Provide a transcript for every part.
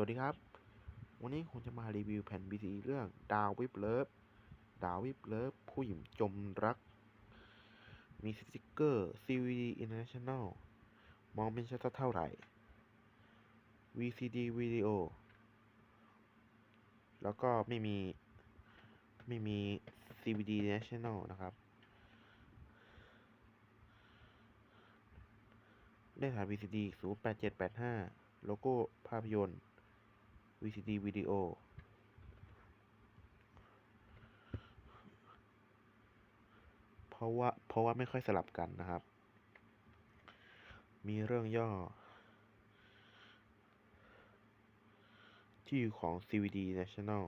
วัสดีครับ วันนี้ผมจะมารีวิวแผ่น BCD เรื่องดาววิบเลิฟดาววิบเลิฟผู้หญิงจมรัก มีสติกเกอร์ CVD International มองเป็นชัดเท่าไหร่ VCD วิดีโอแล้วก็ไม่มี ไม่มี CVD National นะครับ เลขฐาน VCD 08785 โลโก้ภาพยนตร์ VCD วิดีโอเพราะว่าเพราะว่าไม่ค่อยสลับกันนะครับ มีเรื่องย่อ ที่อยู่ของ CVD National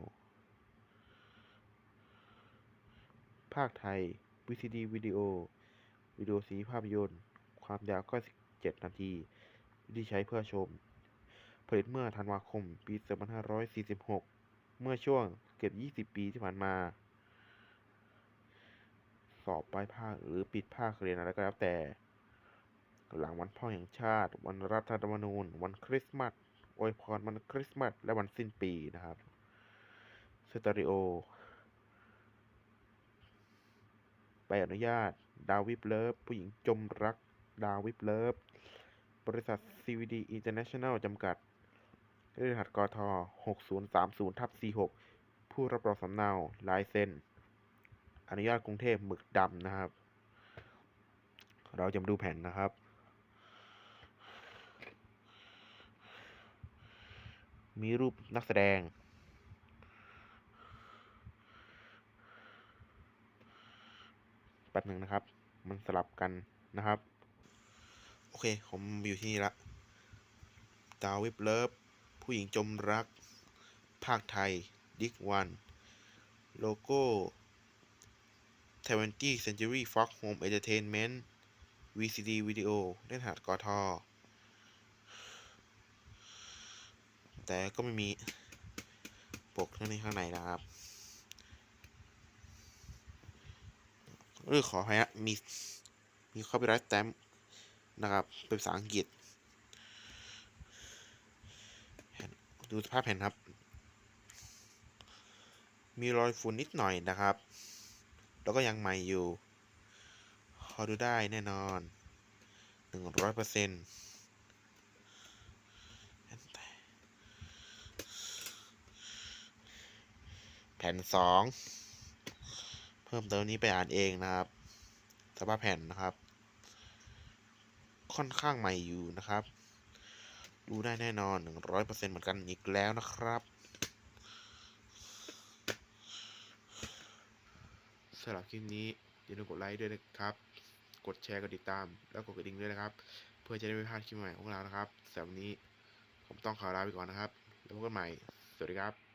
ภาคไทย VCD วิดีโอ วิดีโอสีภาพยนตร์ ความยาว97นาที ที่ใช้เพื่อชม ผลิตเมื่อธันวาคมปี 2546 เมื่อช่วงเกือบ20 ปีที่ผ่านมา สอบปลายภาคหรือปิดภาคเรียนอะไรก็แล้วแต่ หลังวันพ่อแห่งชาติ วันรัฐธรรมนูญ วันคริสต์มาสอวยพรวันคริสต์มาสและวันสิ้นปีนะครับสเตอริโอใบอนุญาต ดาวิบเลิฟ ผู้หญิงจมรัก ดาวิบเลิฟ บริษัท CVD International จำกัด รหัสกท6030ทับ46 ผู้รับรองสำเนาลายเซ็น อนุญาตกรุงเทพหมึกดำนะครับ เราจะมาดูแผ่นนะครับ มีรูปนักแสดง แป๊บหนึ่งนะครับ มันสลับกันนะครับ โอเค ผมอยู่ที่นี่ละดาววิบเลิฟ ผู้หญิงจมรัก ภาคไทย ดิกวัน โลโก้ 20th Century Fox Home Entertainment VCD วิดีโอเล่นหัดกอทอ แต่ก็ไม่มีปกข้างในข้างในนะครับเออขออภัยนะมี มี copyright stamp นะครับ เป็นภาษาอังกฤษแผ่น ดูสภาพแผ่นครับ มีรอยฝุ่นนิดหน่อยนะครับ แล้วก็ยังใหม่อยู่พอดูได้แน่นอนหนึ่งร้อยเปอร์เซ็นต์แผ่นสองเพิ่มเติมนี้ไปอ่านเองนะครับสภาพแผ่นนะครับ ค่อนข้างใหม่อยู่นะครับ ดูได้แน่นอนหนึ่งร้อยเปอร์เซ็นต์เหมือนกันอีกแล้วนะครับสำหรับคลิปนี้อย่าลืมกดไลค์ด้วยนะครับ กดแชร์ กดติดตาม แล้วกดกระดิ่งด้วยนะครับ เพื่อจะได้ไม่พลาดคลิปใหม่ของเรานะครับสำหรับวันนี้ผมต้องขอลาไปก่อนนะครับ แล้วพบกันใหม่ สวัสดีครับ